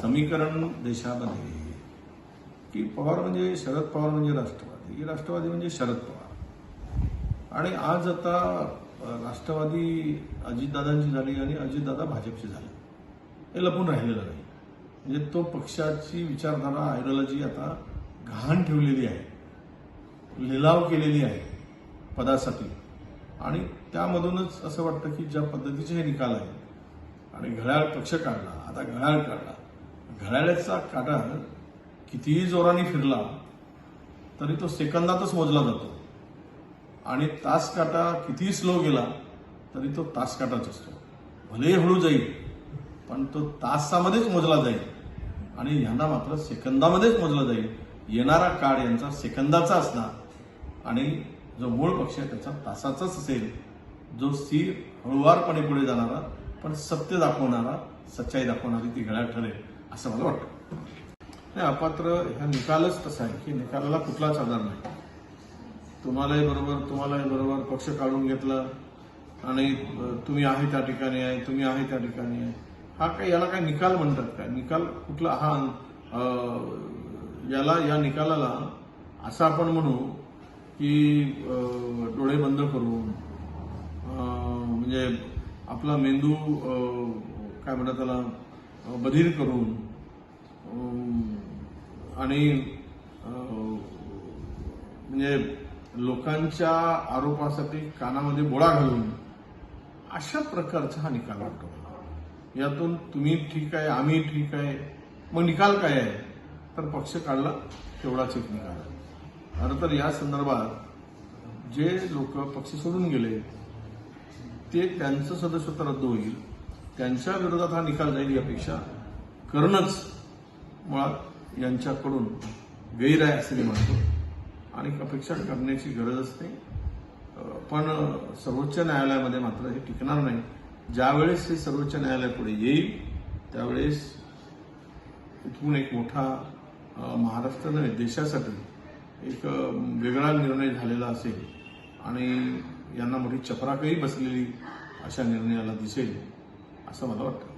समीकरण देशामध्ये की पवार म्हणजे शरद पवार म्हणजे राष्ट्रवादी की राष्ट्रवादी म्हणजे शरद पवार. आणि आज आता राष्ट्रवादी अजितदादांची झाली आणि अजितदादा भाजपची झाली. हे लपून राहिलेलं नाही. म्हणजे तो पक्षाची विचारधारा आयडिओलॉजी आता घाण ठेवलेली आहे. लिलाव केलेली आहे पदासाठी. आणि त्यामधूनच असं वाटतं की ज्या पद्धतीचे हे निकाल आहेत आणि घड्याळ पक्ष काढला आता घड्याळ काढला घड्याळाचा काटा कितीही जोराने फिरला तरी तो सेकंदातच मोजला जातो. आणि तास काटा कितीही स्लो गेला तरी तो तास काटाच असतो. भलेही हळू जाईल पण तो तासामध्येच मोजला जाईल. आणि यांना मात्र सेकंदामध्येच मोजला जाईल. येणारा काळ यांचा सेकंदाचा असणार. आणि जो मूळ पक्ष आहे त्याचा तासाचाच असेल. जो स्थिर हळुवारपणे पुढे जाणारा पण सत्य दाखवणारा सच्चाई दाखवणारी ती घड्याळ ठरेल. असं मला वाटतं. नाही अपात्र ह्या निकालच तसा आहे की निकालाला कुठलाच आधार नाही. तुम्हालाही बरोबर तुम्हालाही बरोबर पक्ष काढून घेतला आणि तुम्ही आहे त्या ठिकाणी आहे तुम्ही आहे त्या ठिकाणी आहे. हा काय याला काय निकाल म्हणतात काय? निकाल कुठला? हा याला या निकालाला असं आपण म्हणू की डोळे बंद करून म्हणजे आपला मेंदू काय म्हणतात त्याला? बधीर करून आणि म्हणजे लोकांच्या आरोपासाठी कानामध्ये बोळा घालून अशा प्रकारचा हा निकाल वाटतो यातून तुम्ही ठीक आहे आम्ही ठीक आहे मग निकाल काय आहे? तर पक्ष काढला तेवढाच एक निकाल खरं तर या संदर्भात जे लोक पक्ष सोडून गेले ते त्यांचं सदस्यत्व रद्द होईल. त्यांच्या विरोधात हा निकाल जाईल यापेक्षा करणंच मुळात यांच्याकडून गैर आहे असं मी म्हणतो. आणि अपेक्षा करण्याची गरज असते. पण सर्वोच्च न्यायालयामध्ये मात्र हे टिकणार नाही. ज्यावेळेस हे सर्वोच्च न्यायालयापुढे येईल त्यावेळेस इथून एक मोठा महाराष्ट्र नव्हे देशासाठी एक वेगळा निर्णय झालेला असेल. आणि यांना मोठी चपराकही बसलेली अशा निर्णयाला दिसेल. असं मला वाटतं